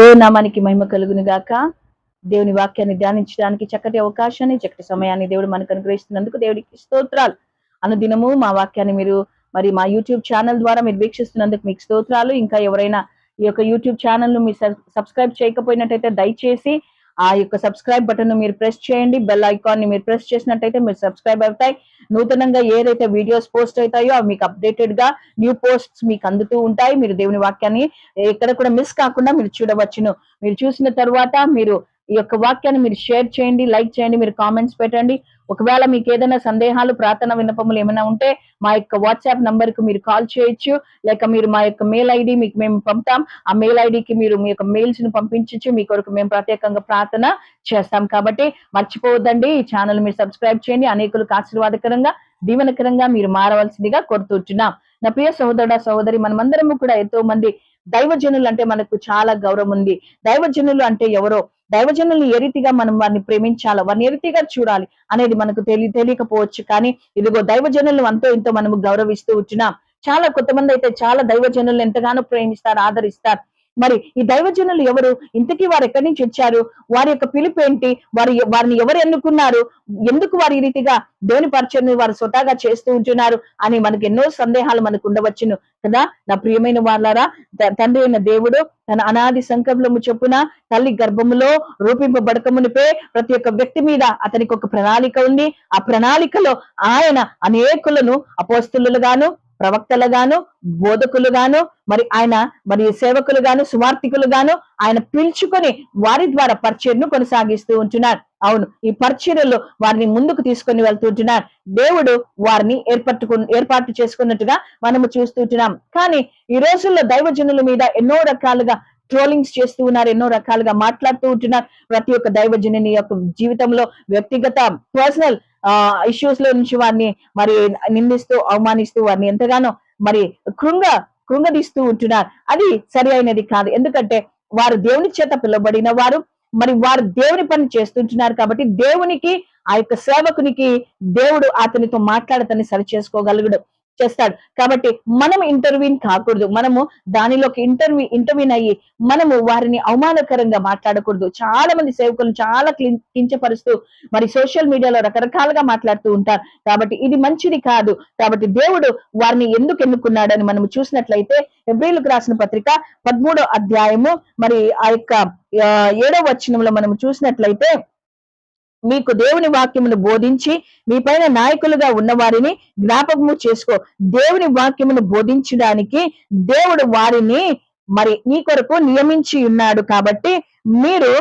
దేవుని నామానికి మహిమ కలుగును గాక. దేవుని వాక్యాన్ని ధ్యానించడానికి చక్కటి అవకాశాన్ని చక్కటి సమయాన్ని దేవుడు మనకు అనుగ్రహిస్తున్నందుకు దేవుడికి స్తోత్రాలు. అనుదినము మా వాక్యాన్ని మీరు మరి మా యూట్యూబ్ ఛానల్ ద్వారా మీరు వీక్షిస్తున్నందుకు మీకు స్తోత్రాలు. ఇంకా ఎవరైనా ఈ యొక్క యూట్యూబ్ ఛానల్ను మీరు సబ్స్క్రైబ్ చేయకపోయినట్టయితే దయచేసి ఆ యొక్క సబ్స్క్రైబ్ బటన్ మీరు ప్రెస్ చేయండి. బెల్ ఐకాన్ని మీరు ప్రెస్ చేసినట్టయితే మీరు సబ్స్క్రైబ్ అవుతాయి. నూతనంగా ఏదైతే వీడియోస్ పోస్ట్ అవుతాయో అవి మీకు అప్డేటెడ్గా న్యూ పోస్ట్స్ మీకు అందుతూ ఉంటాయి. మీరు దేవుని వాక్యాన్ని ఎక్కడ కూడా మిస్ కాకుండా మీరు చూడవచ్చును. మీరు చూసిన తర్వాత మీరు ఈ యొక్క వాక్యాన్ని మీరు షేర్ చేయండి లైక్ చేయండి మీరు కామెంట్స్ పెట్టండి. ఒకవేళ మీకు ఏదైనా సందేహాలు ప్రార్థన విన్నపములు ఏమైనా ఉంటే మా యొక్క వాట్సాప్ నంబర్కు మీరు కాల్ చేయొచ్చు. లేక మీరు మా యొక్క మెయిల్ ఐడి మీకు మేము పంపుతాం. ఆ మెయిల్ ఐడికి మీరు మీ యొక్క మెయిల్స్ను పంపించచ్చు. మీ కొరకు మేము ప్రత్యేకంగా ప్రార్థన చేస్తాం. కాబట్టి మర్చిపోవద్దండి. ఈ ఛానల్ మీరు సబ్స్క్రైబ్ చేయండి. అనేకులకు ఆశీర్వాదకరంగా దీవెనకరంగా మీరు మారవలసిందిగా కోరుతుంటున్నాం. నా ప్రియ సహోదరుడ సహోదరి మనమందరము కూడా ఎంతో మంది దైవజనులు అంటే మనకు చాలా గౌరవం ఉంది. దైవజనులు అంటే ఎవరో? దైవజనుల్ని ఏ రీతిగా మనం వారిని ప్రేమించాలో వారిని ఏ రీతిగా చూడాలి అనేది మనకు తెలియ తెలియకపోవచ్చు. కానీ ఇదిగో దైవజనులను అంతో ఇంతో మనము గౌరవిస్తూ ఉంటున్నాం. చాలా కొంతమంది అయితే చాలా దైవజనులు ఎంతగానో ప్రేమిస్తారు ఆదరిస్తారు. మరి ఈ దైవజనులు ఎవరు? ఇంతకీ వారు ఎక్కడి నుంచి వచ్చారు? వారి యొక్క పిలుపు ఏంటి? వారి వారిని ఎవరు ఎన్నుకున్నారు? ఎందుకు వారి ఈ రీతిగా దేవుని పరిచయం వారు స్వతహాగా చేస్తూ ఉంటున్నారు అని మనకు ఎన్నో సందేహాలు మనకు ఉండవచ్చును కదా? నా ప్రియమైన వాళ్ళారా తండ్రి అయిన దేవుడు తన అనాది సంకల్పము చొప్పున తల్లి గర్భములో రూపింపబడకమునిపే ప్రతి ఒక్క వ్యక్తి మీద అతనికి ఒక ప్రణాళిక ఉంది. ఆ ప్రణాళికలో ఆయన అనేకులను అపోస్తులుగాను ప్రవక్తలుగాను బోధకులుగాను మరి ఆయన మరి సేవకులుగాను సువార్థికులుగాను ఆయన పిలుచుకొని వారి ద్వారా పరిచయను కొనసాగిస్తూ ఉంటున్నారు. అవును ఈ పరిచర్యలు వారిని ముందుకు తీసుకొని వెళ్తుంటున్నారు దేవుడు వారిని ఏర్పట్టుకు ఏర్పాటు చేసుకున్నట్టుగా మనము చూస్తుంటున్నాం కానీ ఈ రోజుల్లో దైవజనుల మీద ఎన్నో రకాలుగా ట్రోలింగ్స్ చేస్తూ ఉన్నారు ఎన్నో రకాలుగా మాట్లాడుతూ ఉంటున్నారు. ప్రతి ఒక్క దైవజనుని యొక్క జీవితంలో వ్యక్తిగత పర్సనల్ ఇష్యూస్లో నుంచి వారిని మరి నిందిస్తూ అవమానిస్తూ వారిని ఎంతగానో మరి కృంగ కృంగదీస్తూ ఉంటున్నారు. అది సరి అయినది కాదు. ఎందుకంటే వారు దేవుని చేత పిలువబడిన వారు. మరి వారు దేవుని పని చేస్తుంటున్నారు కాబట్టి దేవునికి ఆ యొక్క సేవకునికి దేవుడు అతనితో మాట్లాడతని సరి చేసుకోగలుగుడు. చేస్తాడు. కాబట్టి మనం ఇంటర్వ్యూన్ కాకూడదు. మనము దానిలోకి ఇంటర్వ్యూ ఇంటర్వ్యూన్ అయ్యి మనము వారిని అవమానకరంగా మాట్లాడకూడదు. చాలా మంది సేవకులు చాలా క్లి కించపరుస్తూ మరి సోషల్ మీడియాలో రకరకాలుగా మాట్లాడుతూ ఉంటారు. కాబట్టి ఇది మంచిది కాదు. కాబట్టి దేవుడు వారిని ఎందుకు ఎన్నుకున్నాడని మనం చూసినట్లయితే ఎబ్రిల్కు రాసిన పత్రిక పదమూడో అధ్యాయము మరి ఆ యొక్క ఏడో వచనంలో మనం చూసినట్లయితే మీకు దేవుని వాక్యమును బోధించి మీ పైన నాయకులుగా ఉన్న వారిని జ్ఞాపకము చేసుకో. దేవుని వాక్యమును బోధించడానికి దేవుడు వారిని మరి మీ కొరకు నియమించి ఉన్నాడు కాబట్టి మీరు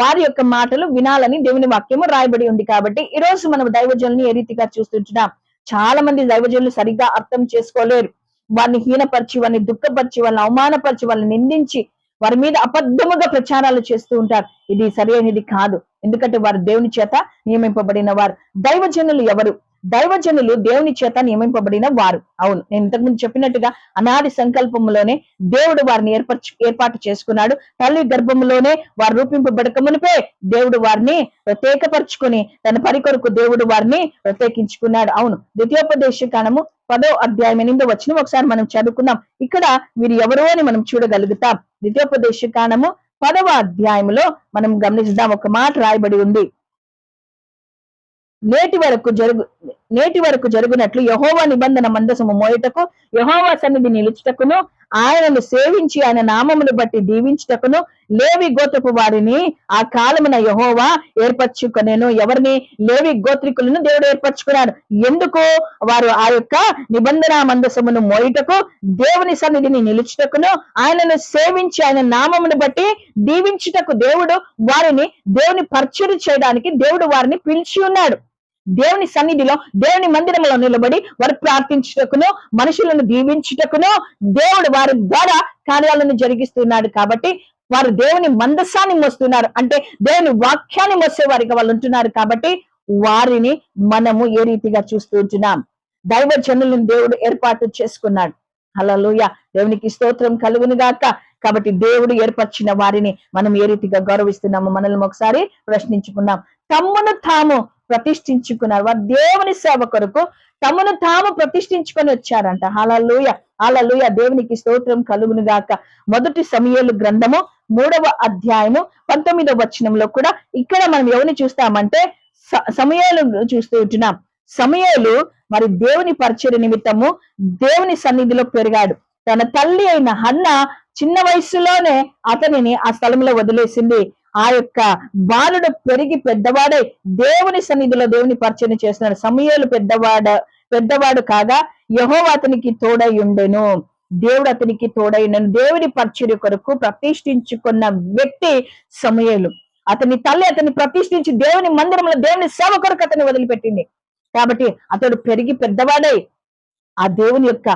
వారి యొక్క మాటలు వినాలని దేవుని వాక్యము రాయబడి ఉంది కాబట్టి ఈ రోజు మనం దైవజనుల్ని ఏ రీతిగా చూస్తుంటున్నాం? చాలా మంది దైవజనులు సరిగ్గా అర్థం చేసుకోలేరు. వారిని హీనపరిచి వారిని దుఃఖపరిచి వాళ్ళని అవమానపరిచి వాళ్ళని నిందించి వారి మీద అబద్ధముగా ప్రచారాలు చేస్తూ ఉంటారు. ఇది సరైనది కాదు. ఎందుకంటే వారు దేవుని చేత నియమింపబడిన వారు. దైవజనులు ఎవరు? దైవజనులు దేవుని చేత నియమింపబడిన వారు. అవును నేను ఇంతకుముందు చెప్పినట్టుగా అనాది సంకల్పములోనే దేవుడు వారిని ఏర్పరచు ఏర్పాటు చేసుకున్నాడు. తల్లి గర్భములోనే వారు రూపింపబడక మునిపే దేవుడు వారిని ప్రత్యేకపరుచుకొని తన పరికొరకు దేవుడు వారిని ప్రత్యేకించుకున్నాడు. అవును ద్వితీయోపదేశ కాలము పదో అధ్యాయం ఎనిమిదో వచ్చిన ఒకసారి మనం చదువుకుందాం. ఇక్కడ వీరు ఎవరు అని మనం చూడగలుగుతాం. ద్వితీయోపదేశ కాలము పదవ అధ్యాయములో మనం గమనిస్తాం ఒక మాట రాయబడి ఉంది. నేటి వరకు జరుగు నేటి వరకు జరుగునట్లు యహోవా నిబంధన మందసము మోయటకు యహోవా సన్నిధి నిలుచుటకును ఆయనను సేవించి ఆయన నామమును బట్టి దీవించుటకును లేవి గోత్రపు వారిని ఆ కాలమున యహోవా ఏర్పరచుకునేను. ఎవరిని? లేవి గోత్రికులను దేవుడు ఏర్పరచుకున్నాడు. ఎందుకు? వారు ఆ యొక్క నిబంధన మందసమును మోయుటకు దేవుని సన్నిధిని నిలుచుటకును ఆయనను సేవించి ఆయన నామమును బట్టి దీవించుటకు దేవుడు వారిని దేవుని పరిచయం చేయడానికి దేవుడు వారిని పిలిచి ఉన్నాడు. దేవుని సన్నిధిలో దేవుని మందిరంలో నిలబడి వారు ప్రార్థించుటకును మనుషులను దీవించుటకును దేవుడు వారి ద్వారా కార్యాలను జరిగిస్తున్నాడు కాబట్టి వారు దేవుని మందస్సాన్ని మోస్తున్నారు. అంటే దేవుని వాక్యాన్ని మోసే వారిగా వాళ్ళు ఉంటున్నారు కాబట్టి వారిని మనము ఏ రీతిగా చూస్తూ ఉంటున్నాం? దైవజనులను దేవుడు ఏర్పాటు చేసుకున్నాడు. హల్లెలూయా! దేవునికి స్తోత్రం కలుగును గాక. కాబట్టి దేవుడు ఏర్పరిచిన వారిని మనం ఏ రీతిగా గౌరవిస్తున్నామో మనల్ని ఒకసారి ప్రశ్నించుకున్నాం తమ్మును తాము ప్రతిష్ఠించుకున్నారు. వారు దేవుని సేవ కొరకు తమను తాము ప్రతిష్ఠించుకొని వచ్చారంట. హలలుయ హలలుయ దేవునికి స్తోత్రం కలుగును గాక. మొదటి సమయలు గ్రంథము మూడవ అధ్యాయము పంతొమ్మిదవ వచనంలో కూడా ఇక్కడ మనం ఎవరిని చూస్తామంటే స- సమయాలు చూస్తూ ఉంటున్నాం. సమయాలు మరి దేవుని పరిచయ నిమిత్తము దేవుని సన్నిధిలో పెరిగాడు. తన తల్లి అయిన హన్న చిన్న వయసులోనే అతనిని ఆ స్థలంలో వదిలేసింది. ఆ యొక్క బాలుడు పెరిగి పెద్దవాడై దేవుని సన్నిధిలో దేవుని పరిచయం చేస్తున్నాడు. సమయాలు పెద్దవాడ పెద్దవాడు కాగా యహో అతనికి తోడై ఉండెను. దేవుడు అతనికి తోడై ఉండెను. దేవుని పరిచర్య కొరకు ప్రతిష్ఠించుకున్న వ్యక్తి సమయలు. అతని తల్లి అతన్ని ప్రతిష్ఠించి దేవుని మందిరంలో దేవుని సేవ కొరకు అతన్ని వదిలిపెట్టింది. కాబట్టి అతడు పెరిగి పెద్దవాడై ఆ దేవుని యొక్క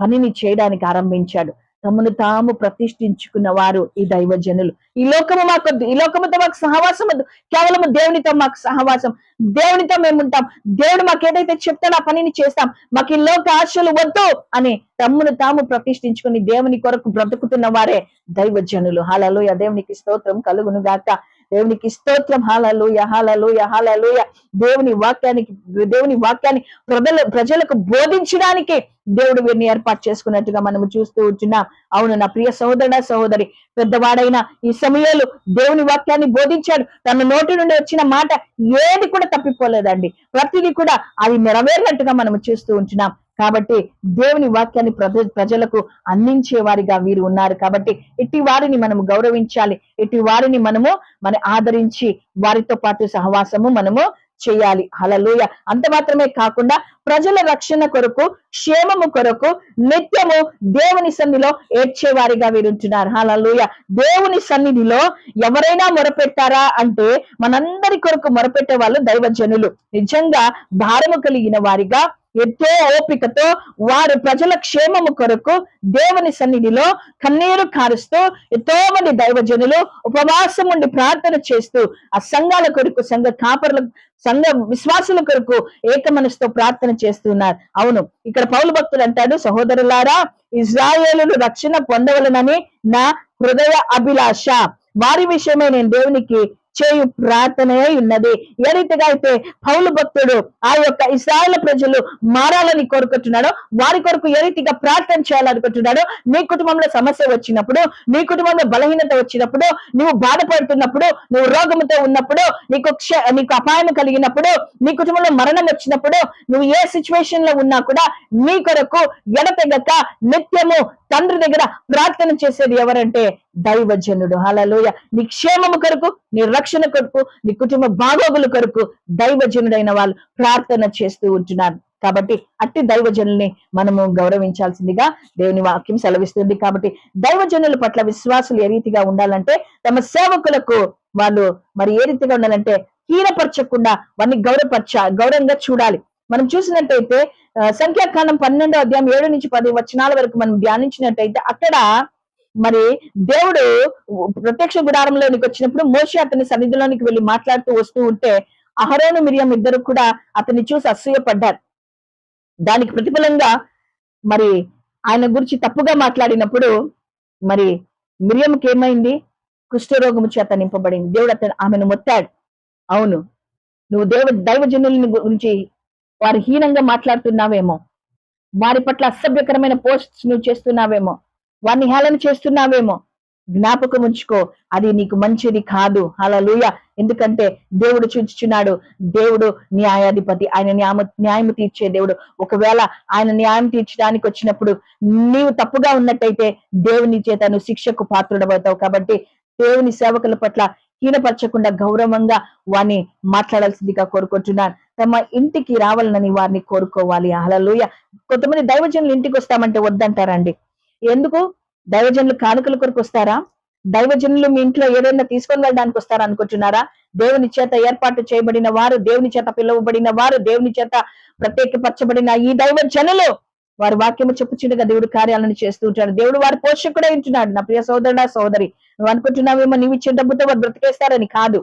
పనిని చేయడానికి ఆరంభించాడు. తమను తాము ప్రతిష్ఠించుకున్న వారు ఈ దైవజనులు. ఈ లోకము మాకొద్దు ఈ లోకముతో మాకు సహవాసం వద్దు కేవలము దేవునితో మాకు సహవాసం. దేవునితో మేము ఉంటాం దేవుడు మాకు ఏదైతే చెప్తాడో ఆ పనిని చేస్తాం. మాకు ఈ లోక ఆశలు వద్దు అని తమ్మును తాము ప్రతిష్ఠించుకుని దేవుని కొరకు బ్రతుకుతున్న వారే దైవజనులు. హాలలోయ దేవునికి స్తోత్రం కలుగును గాక. దేవునికి స్తోత్రం. హాలలుయ హాలలుయ హాలలుయ దేవుని వాక్యానికి దేవుని వాక్యాన్ని ప్రజల ప్రజలకు బోధించడానికి దేవుడు వీరిని ఏర్పాటు చేసుకున్నట్టుగా మనము చూస్తూ ఉంటున్నాం. అవును నా ప్రియ సహోదరుడ సహోదరి పెద్దవాడైన ఈ సమయంలో దేవుని వాక్యాన్ని బోధించాడు. తన నోటి నుండి వచ్చిన మాట ఏది కూడా తప్పిపోలేదండి. ప్రతిదీ కూడా అది నెరవేరినట్టుగా మనము చూస్తూ ఉంటున్నాం. కాబట్టి దేవుని వాక్యాన్ని ప్రజలకు అందించే వారిగా వీరు ఉన్నారు. కాబట్టి ఇట్టి వారిని మనము గౌరవించాలి. ఇట్టి వారిని మనము మన ఆదరించి వారితో పాటు సహవాసము మనము చేయాలి. హలలుయ అంత మాత్రమే కాకుండా ప్రజల రక్షణ కొరకు క్షేమము కొరకు నిత్యము దేవుని సన్నిధిలో ఏడ్చే వారిగా వీరుంటున్నారు హలలుయ దేవుని సన్నిధిలో ఎవరైనా మొరపెట్టారా అంటే మనందరి కొరకు మొరపెట్టే వాళ్ళు దైవజనులు. నిజంగా భారము కలిగిన వారిగా ఎంతో ఓపికతో వారు ప్రజల క్షేమము కొరకు దేవుని సన్నిధిలో కన్నీరు కారుస్తూ ఎంతో మంది దైవజనులు ఉపవాసం ఉండి ప్రార్థన చేస్తూ ఆ సంఘాల కొరకు సంఘ కాపర్ల సంఘ విశ్వాసుల కొరకు ఏక మనసుతో ప్రార్థన చేస్తున్నారు. అవును ఇక్కడ పౌలు భక్తులు అంటాడు సహోదరులారా ఇజ్రాయేలు రక్షణ పొందవలనని నా హృదయ అభిలాష. వారి విషయమే నేను దేవునికి చేయు ప్రార్థనే ఉన్నది. ఏ రీతిగా అయితే పౌలు భక్తుడు ఆ యొక్క ఇస్రాయల్ ప్రజలు మారాలని కోరుకుంటున్నాడో వారి కొరకు ఏ రీతిగా ప్రార్థన చేయాలనుకుంటున్నాడో నీ కుటుంబంలో సమస్య వచ్చినప్పుడు నీ కుటుంబంలో బలహీనత వచ్చినప్పుడు నువ్వు బాధపడుతున్నప్పుడు నువ్వు రోగముతో ఉన్నప్పుడు నీకు క్ష నీకు అపాయం కలిగినప్పుడు నీ కుటుంబంలో మరణం వచ్చినప్పుడు నువ్వు ఏ సిచ్యువేషన్లో ఉన్నా కూడా నీ కొరకు ఎడతెగక నిత్యము తండ్రి దగ్గర ప్రార్థన చేసేది ఎవరంటే దైవజనుడు. హలలోయ నీ క్షేమము కొరకు నీ రక్షణ కొరకు నీ కుటుంబ బాగోగుల కొరకు దైవజనుడైన వాళ్ళు ప్రార్థన చేస్తూ ఉంటున్నారు. కాబట్టి అట్టి దైవజనుల్ని మనము గౌరవించాల్సిందిగా దేవుని వాక్యం సెలవిస్తుంది. కాబట్టి దైవజనుల పట్ల విశ్వాసులు ఏ రీతిగా ఉండాలంటే తమ సేవకులకు వాళ్ళు మరి ఏ రీతిగా ఉండాలంటే హీనపరచకుండా వారిని గౌరవపరచ గౌరవంగా చూడాలి. మనం చూసినట్టయితే సంఖ్యాకాండం పన్నెండో అధ్యాయం ఏడు నుంచి పది వచనాల వరకు మనం ధ్యానించినట్టయితే అక్కడ మరి దేవుడు ప్రత్యక్ష గుడారంలోనికి వచ్చినప్పుడు మోషి అతని సన్నిధిలోనికి వెళ్ళి మాట్లాడుతూ వస్తూ ఉంటే అహరోను మిరియం ఇద్దరు కూడా అతన్ని చూసి అసూయపడ్డారు. దానికి ప్రతిఫలంగా మరి ఆయన గురించి తప్పుగా మాట్లాడినప్పుడు మరి మిరియంకి ఏమైంది? కుష్ఠరోగము చేత నింపబడింది. దేవుడు అతను ఆమెను మొత్తాడు. అవును. నువ్వు దేవ దైవజనుల గురించి వారు హీనంగా మాట్లాడుతున్నావేమో? వారి పట్ల అసభ్యకరమైన పోస్ట్స్ నువ్వు చేస్తున్నావేమో? వారిని హేళన చేస్తున్నావేమో? జ్ఞాపకం ఉంచుకో అది నీకు మంచిది కాదు. అలా లూయ ఎందుకంటే దేవుడు చూచుచున్నాడు. దేవుడు న్యాయాధిపతి. ఆయన న్యామ న్యాయం తీర్చే దేవుడు. ఒకవేళ ఆయన న్యాయం తీర్చడానికి వచ్చినప్పుడు నీవు తప్పుగా ఉన్నట్టయితే దేవుని చేత నువ్వు శిక్షకు పాత్రుడవుతావు కాబట్టి దేవుని సేవకుల పట్ల హీనపరచకుండా గౌరవంగా వాణ్ణి మాట్లాడాల్సిందిగా కోరుకుంటున్నాను. తమ ఇంటికి రావాలని వారిని కోరుకోవాలి. హల్లెలూయ. కొంతమంది దైవజనులు ఇంటికి వస్తామంటే వద్దంటారండి. ఎందుకు? దైవజనులు కానుకల కొరకు వస్తారా? దైవజనులు మీ ఇంట్లో ఏదైనా తీసుకొని వెళ్ళడానికి వస్తారా అనుకుంటున్నారా? దేవుని చేత ఏర్పాటు చేయబడిన వారు దేవుని చేత పిలువబడిన వారు దేవుని చేత ప్రత్యేకపరచబడిన ఈ దైవజనులు వారి వాక్యము చెప్పుచుండగా దేవుడు కార్యాలను చేస్తూ ఉంటాడు. దేవుడు వారి పోషకుడే ఉంటున్నాడు. నా ప్రియ సోదరుడా సోదరి నువ్వు అనుకుంటున్నావేమో నీవు ఇచ్చే డబ్బుతో వారు బ్రతికేస్తారని కాదు.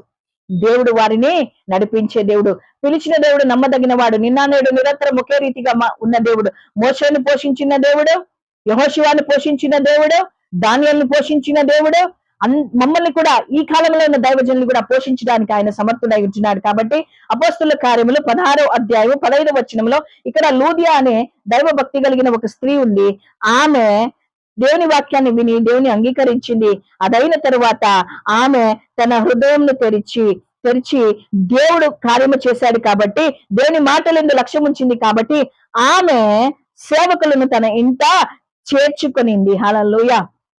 దేవుడు వారిని నడిపించే దేవుడు. పిలిచిన దేవుడు నమ్మదగిన వాడు. నిన్న నేడు నిరంతరం ఒకే రీతిగా ఉన్న దేవుడు. మోసను పోషించిన దేవుడు యహోశివాన్ని పోషించిన దేవుడు ధాన్యాలను పోషించిన దేవుడు అన్- మమ్మల్ని కూడా ఈ కాలంలో ఉన్న దైవజనులు కూడా పోషించడానికి ఆయన సమర్థుడై ఉంటున్నాడు కాబట్టి అపోస్తుల కార్యములు పదహారో అధ్యాయం పదహైదు వచనంలో ఇక్కడ లూదియా అనే దైవ భక్తి కలిగిన ఒక స్త్రీ ఉంది. ఆమె దేవుని వాక్యాన్ని విని దేవుని అంగీకరించింది. అదైన తరువాత ఆమె తన హృదయంను తెరిచి తెరిచి దేవుడు కార్యము చేశాడు కాబట్టి దేవుని మాటలందు లక్ష్యం ఉంచింది కాబట్టి ఆమె సేవకులను తన ఇంట చేర్చుకొనింది. హలలుయ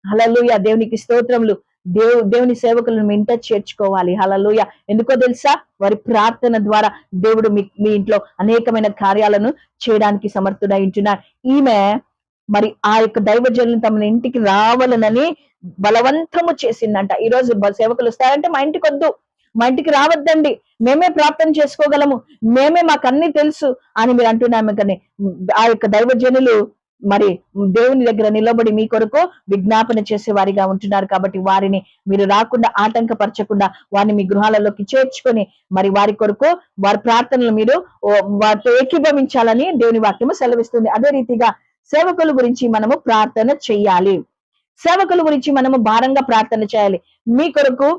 హలలుయ దేవునికి స్తోత్రములు. దేవు దేవుని సేవకులను మీ ఇంట చేర్చుకోవాలి. హలలుయ ఎందుకో తెలుసా? వారి ప్రార్థన ద్వారా దేవుడు మీ మీ ఇంట్లో అనేకమైన కార్యాలను చేయడానికి సమర్థుడై ఇంటున్నారు ఈమె మరి ఆ యొక్క దైవజనులు తమ ఇంటికి రావాలనని బలవంతము చేసిందంట. ఈ రోజు సేవకులు వస్తారంటే మా ఇంటికి వద్దు మా ఇంటికి రావద్దండి మేమే ప్రార్థన చేసుకోగలము మేమే మాకు అన్ని తెలుసు అని మీరు అంటున్నాము కానీ ఆ యొక్క దైవజనులు మరి దేవుని దగ్గర నిలబడి మీ కొరకు విజ్ఞాపన చేసే వారిగా ఉంటున్నారు కాబట్టి వారిని మీరు రాకుండా ఆటంకపరచకుండా వారిని మీ గృహాలలోకి చేర్చుకొని మరి వారి కొరకు వారి ప్రార్థనలు మీరు ఓ, వారితో ఏకీభవించాలని దేవుని వాక్యము సెలవిస్తుంది. అదే రీతిగా సేవకుల గురించి మనము ప్రార్థన చెయ్యాలి సేవకుల గురించి మనము భారంగా ప్రార్థన చేయాలి. మీ కొరకు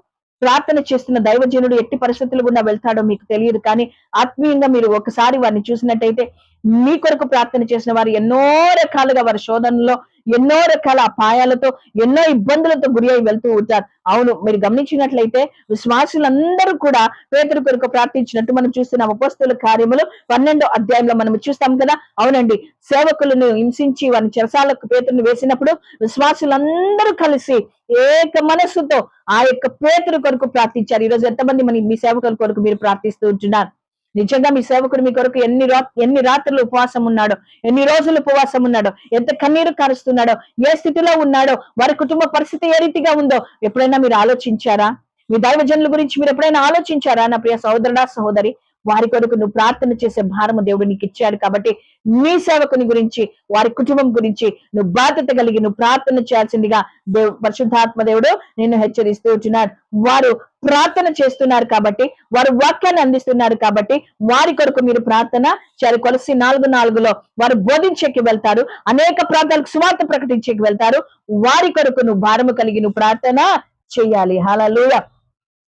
ప్రార్థన చేస్తున్న దైవజనుడు ఎట్టి పరిస్థితులు గుండా వెళ్తాడో మీకు తెలియదు. కానీ ఆత్మీయంగా మీరు ఒకసారి వారిని చూసినట్టయితే మీ కొరకు ప్రార్థన చేసిన వారు ఎన్నో రకాలుగా వారి శోధనలో ఎన్నో రకాల అపాయాలతో ఎన్నో ఇబ్బందులతో గురి అయి వెళ్తూ ఉంటారు. అవును మీరు గమనించినట్లయితే విశ్వాసులందరూ కూడా పేదరు కొరకు ప్రార్థించినట్టు మనం చూస్తున్నాం. అపోస్తుల కార్యములు పన్నెండో అధ్యాయంలో మనం చూస్తాం కదా? అవునండి. సేవకులను హింసించి వారిని చెరసాలకు పేతురుని వేసినప్పుడు విశ్వాసులందరూ కలిసి ఏక మనస్సుతో ఆ యొక్క పేతురు కొరకు ప్రార్థించారు. ఈ రోజు ఎంతమంది మన మీ సేవకుల కొరకు మీరు ప్రార్థిస్తూ ఉంటున్నారు? నిజంగా మీ సేవకుడు మీ కొరకు ఎన్ని ఎన్ని రాత్రులు ఉపవాసం ఉన్నాడో ఎన్ని రోజులు ఉపవాసం ఉన్నాడో ఎంత కన్నీరు కారుస్తున్నాడో ఏ స్థితిలో ఉన్నాడో వారి కుటుంబ పరిస్థితి ఏ రీతిగా ఉందో ఎప్పుడైనా మీరు ఆలోచించారా? మీ దైవజనుల గురించి మీరు ఎప్పుడైనా ఆలోచించారా? నా ప్రియ సహోదరుడా సహోదరి వారి కొరకు నువ్వు ప్రార్థన చేసే భారము దేవుడు నీకు ఇచ్చాడు కాబట్టి నీ సేవకుని గురించి వారి కుటుంబం గురించి నువ్వు బాధ్యత కలిగి నువ్వు ప్రార్థన చేయాల్సిందిగా దేవు పరిశుద్ధాత్మ దేవుడు నిన్ను హెచ్చరిస్తూ ఉంటున్నాడు. వారు ప్రార్థన చేస్తున్నారు కాబట్టి వారు వాక్యాన్ని అందిస్తున్నారు కాబట్టి వారి కొరకు మీరు ప్రార్థన చారి కొలసి నాలుగు నాలుగులో వారు బోధించేకి వెళ్తారు అనేక ప్రాంతాలకు సువార్త ప్రకటించేకి వెళ్తారు. వారి కొరకు నువ్వు భారము కలిగి నువ్వు ప్రార్థన చేయాలి. హలలుయ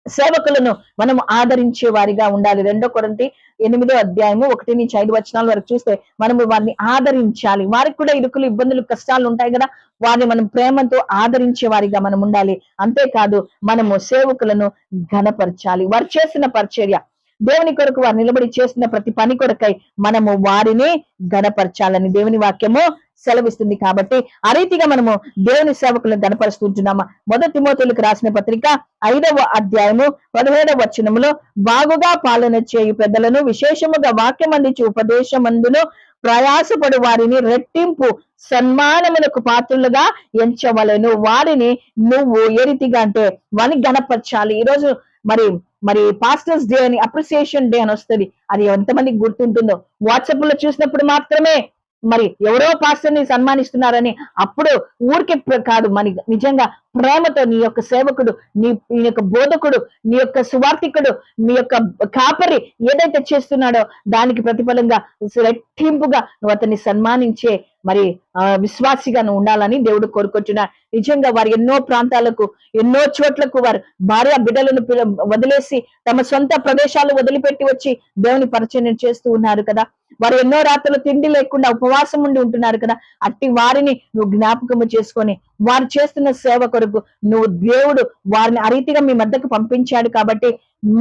సేవకులను మనం ఆదరించే వారిగా ఉండాలి. రెండో కొరంతి ఎనిమిదో అధ్యాయము ఒకటి నుంచి ఐదు వచనాల వరకు చూస్తే మనము వారిని ఆదరించాలి. వారికి కూడా ఇరుకులు ఇబ్బందులు కష్టాలు ఉంటాయి కదా. వారిని మనం ప్రేమతో ఆదరించే వారిగా మనం ఉండాలి. అంతేకాదు మనము సేవకులను ఘనపరచాలి. వారు చేసిన పరిచర్య దేవుని కొరకు వారు నిలబడి చేసిన ప్రతి పని కొరకై మనము వారిని ఘనపరచాలని దేవుని వాక్యము సెలవిస్తుంది కాబట్టి ఆ రీతిగా మనము దేవుని సేవకులను గనపరుస్తుంటున్నామా మొదటి మోతులకు రాసిన పత్రిక ఐదవ అధ్యాయము పదిహేడవ వచనములో బాగుగా పాలన చేయు పెద్దలను విశేషముగా వాక్యం అందించి ఉపదేశమందును ప్రయాసపడు వారిని రెట్టింపు సన్మానములకు పాత్రులుగా ఎంచవలను. వారిని నువ్వు ఏ రీతిగా అంటే వారిని గణపరచాలి. ఈరోజు మరి మరి పాస్టర్స్ డే అని అప్రిసియేషన్ డే అని వస్తుంది. అది ఎంతమందికి గుర్తుంటుందో? వాట్సాప్లో చూసినప్పుడు మాత్రమే మరి ఎవరో పాస్టర్ని సన్మానిస్తున్నారని అప్పుడు ఊరికే కాదు మరి నిజంగా ప్రేమతో నీ యొక్క సేవకుడు నీ నీ యొక్క బోధకుడు నీ యొక్క సువార్థికుడు నీ యొక్క కాపరి ఏదైతే చేస్తున్నాడో దానికి ప్రతిఫలంగా రెట్టింపుగా నువ్వు అతన్ని సన్మానించే మరి విశ్వాసిగా నువ్వు ఉండాలని దేవుడు కోరుకుంటున్నాడు. నిజంగా వారు ఎన్నో ప్రాంతాలకు ఎన్నో చోట్లకు వారు భార్య బిడ్డలను పిల- వదిలేసి తమ సొంత ప్రదేశాలు వదిలిపెట్టి వచ్చి దేవుని పరిచయం చేస్తూ ఉన్నారు కదా. వారు ఎన్నో రాత్రులు తిండి లేకుండా ఉపవాసం ఉండి ఉంటున్నారు కదా. అట్టి వారిని నువ్వు జ్ఞాపకము చేసుకొని వారు చేస్తున్న సేవ కొరకు కొరకు నువ్వు దేవుడు వారిని ఆ రీతిగా మీ మద్దకు పంపించాడు కాబట్టి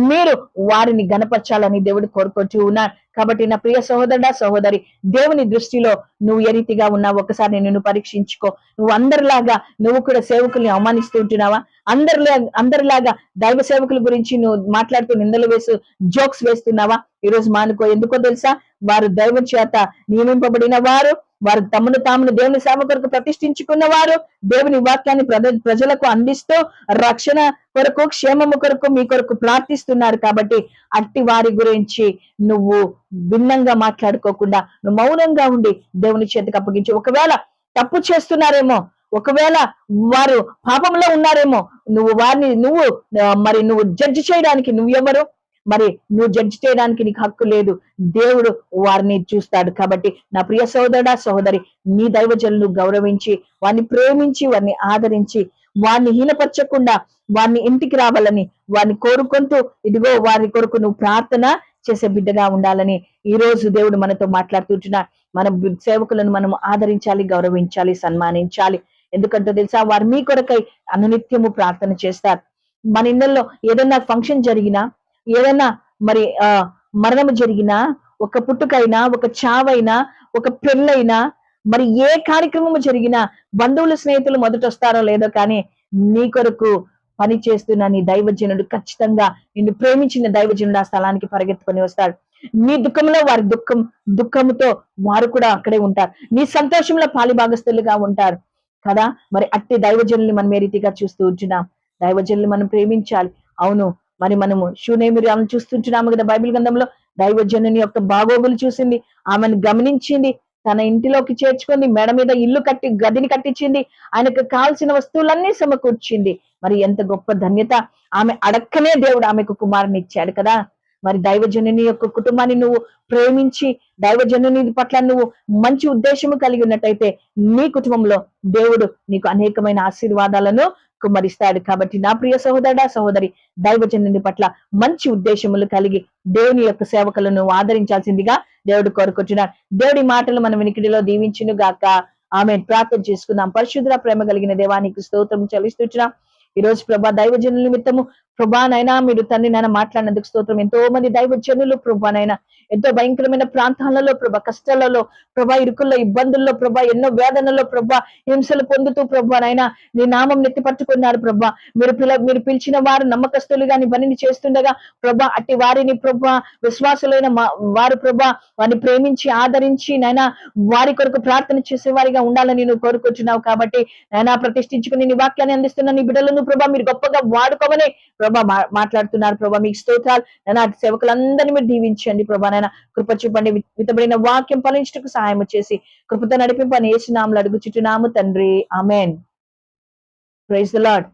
మీరు వారిని గనపరచాలని దేవుడు కోరుకుంటూ ఉన్నారు. కాబట్టి నా ప్రియ సహోదరుడా సహోదరి దేవుని దృష్టిలో నువ్వు ఏ రీతిగా ఉన్నావు ఒకసారి నిన్ను పరీక్షించుకో. నువ్వు అందరిలాగా నువ్వు కూడా సేవకుల్ని అవమానిస్తూ ఉంటున్నావా? అందరిలా అందరిలాగా దైవ సేవకుల గురించి నువ్వు మాట్లాడుతూ నిందలు వేస్తూ జోక్స్ వేస్తున్నావా? ఈ రోజు మానుకో. ఎందుకో తెలుసా? వారు దైవం చేత నియమింపబడిన వారు వారు తమను తామును దేవుని సేవ కొరకు ప్రతిష్ఠించుకున్న వారు దేవుని వాక్యాన్ని ప్రజ- ప్రజలకు అందిస్తూ రక్షణ కొరకు క్షేమము కొరకు మీ కొరకు ప్రార్థిస్తున్నారు కాబట్టి అట్టి వారి గురించి నువ్వు భిన్నంగా మాట్లాడుకోకుండా నువ్వు మౌనంగా ఉండి దేవుని చేతికి అప్పగించి. ఒకవేళ తప్పు చేస్తున్నారేమో ఒకవేళ వారు పాపంలో ఉన్నారేమో నువ్వు వారిని నువ్వు మరి నువ్వు జడ్జి చేయడానికి నువ్వెవరు? మరి నువ్వు జడ్జ్ చేయడానికి నీకు హక్కు లేదు. దేవుడు వారిని చూస్తాడు. కాబట్టి నా ప్రియ సోదరుడా సహోదరి నీ దైవజనులు గౌరవించి వారిని ప్రేమించి వారిని ఆదరించి వారిని హీనపరచకుండా వారిని ఇంటికి రావాలని వారిని కోరుకుంటూ ఇదిగో వారి కొరకు నువ్వు ప్రార్థన చేసే బిడ్డగా ఉండాలని ఈ రోజు దేవుడు మనతో మాట్లాడుతుంటున్నా మన సేవకులను మనం ఆదరించాలి గౌరవించాలి సన్మానించాలి. ఎందుకంటే తెలుసా? వారు మీ కొరకై అనునిత్యము ప్రార్థన చేస్తారు. మన ఇళ్ళల్లో ఏదైనా ఫంక్షన్ జరిగినా ఏదైనా మరి ఆ మరణము జరిగినా ఒక పుట్టుకైనా ఒక చావైనా ఒక పెళ్ళైనా మరి ఏ కార్యక్రమము జరిగినా బంధువులు స్నేహితులు మొదట వస్తారో లేదో కానీ నీ కొరకు పని చేస్తున్న నీ దైవజనుడు ఖచ్చితంగా నిన్ను ప్రేమించిన దైవజనుడు ఆ స్థలానికి పరిగెత్తుకొని వస్తాడు. నీ దుఃఖంలో వారి దుఃఖం దుఃఖముతో వారు కూడా అక్కడే ఉంటారు. నీ సంతోషంలో పాలిభాగస్తులుగా ఉంటారు. కదా? మరి అట్టి దైవజనుల్ని మనం ఏ రీతిగా చూస్తూ ఉంటున్నాం? దైవజనుల్ని మనం ప్రేమించాలి. అవును మరి మనము శూనేమిరాలను చూస్తుంటున్నాము కదా బైబిల్ గ్రంథంలో. దైవజనుని యొక్క బాగోగులు చూసింది. ఆమెను గమనించింది. తన ఇంటిలోకి చేర్చుకుంది మెడ మీద ఇల్లు కట్టి గదిని కట్టించింది. ఆయనకు కావాల్సిన వస్తువులన్నీ సమకూర్చింది. మరి ఎంత గొప్ప ధన్యత. ఆమె అడక్కనే దేవుడు ఆమెకు కుమారుని ఇచ్చాడు కదా. మరి దైవజనుని యొక్క కుటుంబాన్ని నువ్వు ప్రేమించి దైవజనుని పట్ల నువ్వు మంచి ఉద్దేశము కలిగి ఉన్నట్టయితే నీ కుటుంబంలో దేవుడు నీకు అనేకమైన ఆశీర్వాదాలను కుమ్మరిస్తాడు కాబట్టి నా ప్రియ సహోదరుడా సహోదరి దైవజనుని పట్ల మంచి ఉద్దేశములు కలిగి దేవుని యొక్క సేవకులను ఆదరించాల్సిందిగా దేవుడు కోరుకుంటున్నాడు. దేవుడి మాటలు మన వినికిడిలో దీవించును గాక. ఆమె ప్రార్థన చేసుకుందాం. పరిశుద్ధ ప్రేమ కలిగిన దేవానికి స్తోత్రం చెల్లిస్తున్నాం ఈ రోజు ప్రభా దైవజనుల నిమిత్తము ప్రభా నైనా మీరు తండ్రి నాయన మాట్లాడినందుకు స్తోత్రం. ఎంతో మంది దైవ జనులు నైనా ఎంతో భయంకరమైన ప్రాంతాలలో ప్రభా కష్టాలలో ప్రభా ఇరుకుల్లో ఇబ్బందుల్లో ప్రభా ఎన్నో వేదనలో ప్రభా హింసలు పొందుతూ ప్రభా నైనా నీ నామం నెత్తి ప్రభా. మీరు పిల మీరు పిలిచిన వారు నమ్మకస్తులుగా నీ పనిని చేస్తుండగా ప్రభా అట్టి వారిని ప్రభా విశ్వాసులైన వారు ప్రభా వారిని ప్రేమించి ఆదరించి నైనా వారి కొరకు ప్రార్థన చేసే వారిగా ఉండాలని నువ్వు కోరుకుంటున్నావు కాబట్టి నైనా ప్రతిష్ఠించుకుని నీ వాక్యాన్ని అందిస్తున్న నీ బిడ్డలను ప్రభా మీరు గొప్పగా వాడుకోమని ప్రభా మాట్లాడుతున్నారు ప్రభా మీకు స్తోత్రాలు. నైనా అటు సేవకులందరినీ మీరు దీవించండి ప్రభా నైనా కృప చూపండి. విత్తబడిన వాక్యం ఫలించటకు సహాయం చేసి కృపతో నడిపింపని ఏసునాములు అడుగుచున్నాము తండ్రి. ఆమెన్. Praise the lord